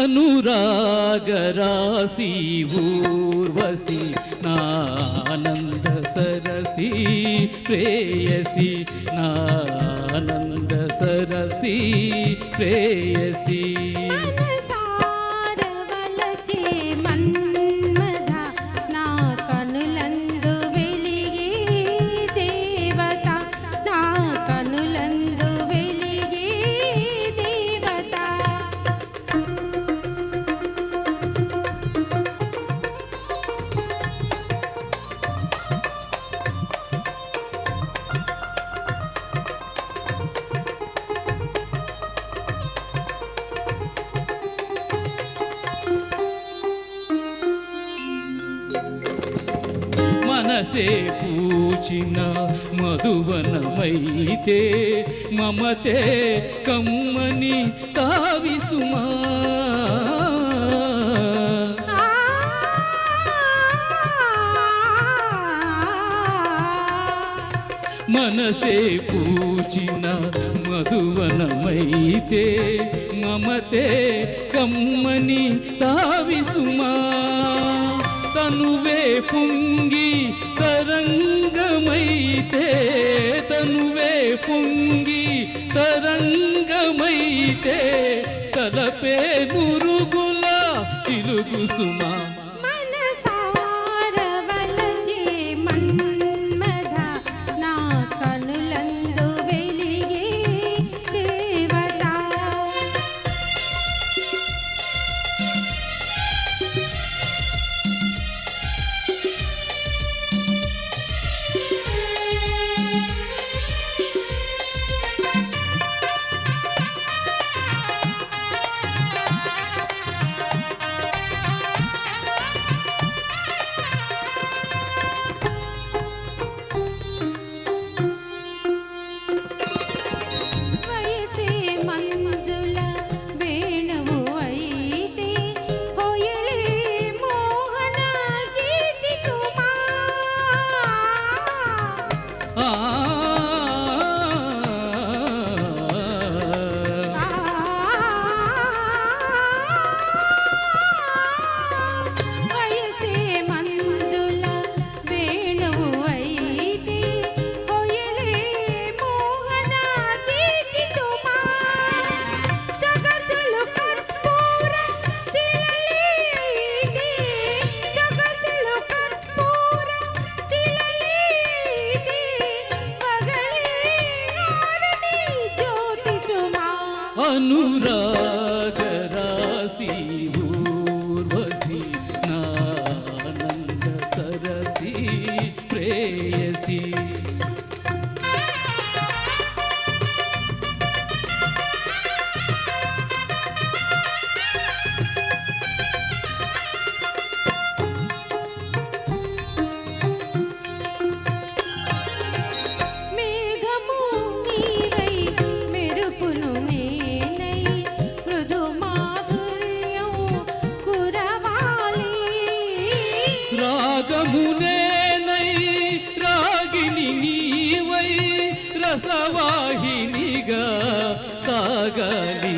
అనురాగరాశి ఊర్వశి నానంద సరసి ప్రేయసి నానంద సరసి ప్రేయసి. మనసే పూచిన మధువనమైతే మమతే కమ్మని తావిసుమా. మనసే పూచిన మధువనమైతే మమతే కమ్మని తావిసుమా. తనువే పొంగి నువ్వే పొంగి తరంగమైతే తలపే గురుగుల తిలుగు సుమా. অনুরা ವಾಹಿನಿಗ ಸಾಗಲಿ